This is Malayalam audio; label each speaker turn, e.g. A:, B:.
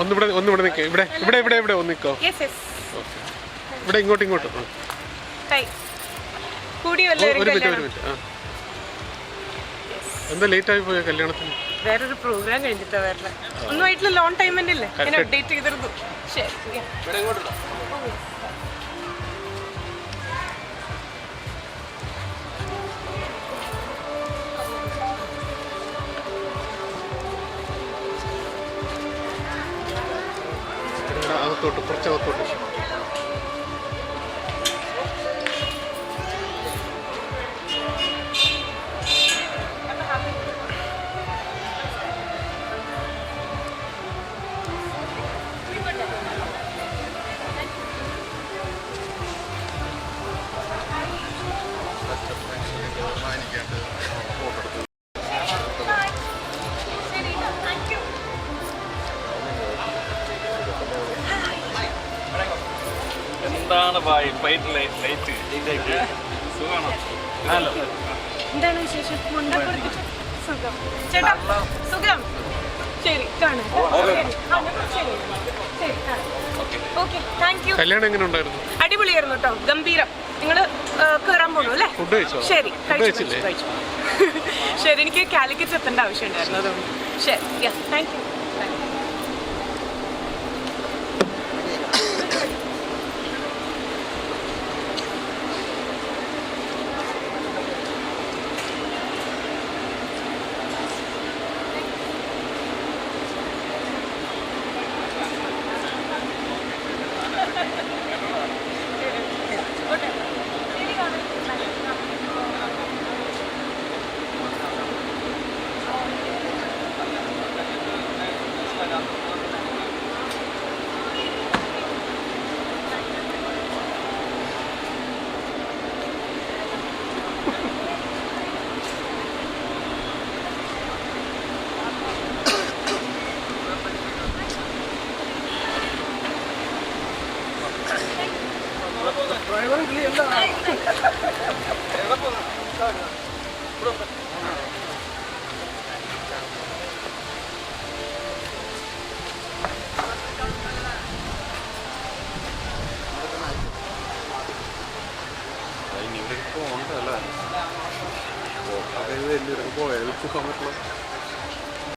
A: ഒന്ന് ഇവിടെ ഒന്ന് ഇവിടെ നിൽക്കുക ഇവിടെ ഇവിടെ ഇവിടെ ഇവിടെ ഒന്ന് നിൽക്കോ ഇവിടെ ഇങ്ങോട്ട് ഇങ്ങോട്ട്. ഒരു മിനിറ്റ് ഒരു മിനിറ്റ്. ആ. എന്താ ലേറ്റ് ആയി പോയ കല്യാണത്തിന്?
B: വേറൊരു പ്രോഗ്രാം കഴിഞ്ഞിട്ടാ വരണേ. ഒന്നും ആയിട്ടില്ല ലോൺ ടൈം തന്നെ ഞാൻ അപ്ഡേറ്റ് ചെയ്തിരുന്നു. ശരി
A: അകത്തോട്ട് കുറച്ച്
C: എന്താണ് ഭായ്? ഫ്ലൈറ്റ് ലൈറ്റ് സുഖമാണോ ഹലോ.
B: എന്താണ് വിശേഷം? സുഖം. ചേട്ടാ സുഖം. ശരി കാണാം. താങ്ക്
A: കല്യാണം എങ്ങനെ ഉണ്ടായിരുന്നു?
B: അടിപൊളിയായിരുന്നു കേട്ടോ ഗംഭീരം. നിങ്ങൾ കയറാൻ പോണു അല്ലേ?
A: ഫുഡ് കഴിച്ചോ?
B: ശരി കഴിച്ചു ശരി എനിക്ക് കാലിക്കറ്റ് എത്തേണ്ട ആവശ്യമുണ്ടായിരുന്നു അതുകൊണ്ട്. ശരി യാ ഡ്രൈവർ ഇല്ല എവിടെ പോകുന്ന താങ്ക് യു
A: പോകണ്ടല്ലേ അതായത് വലിയൊരു പോയാൽ പോകാൻ പറ്റില്ല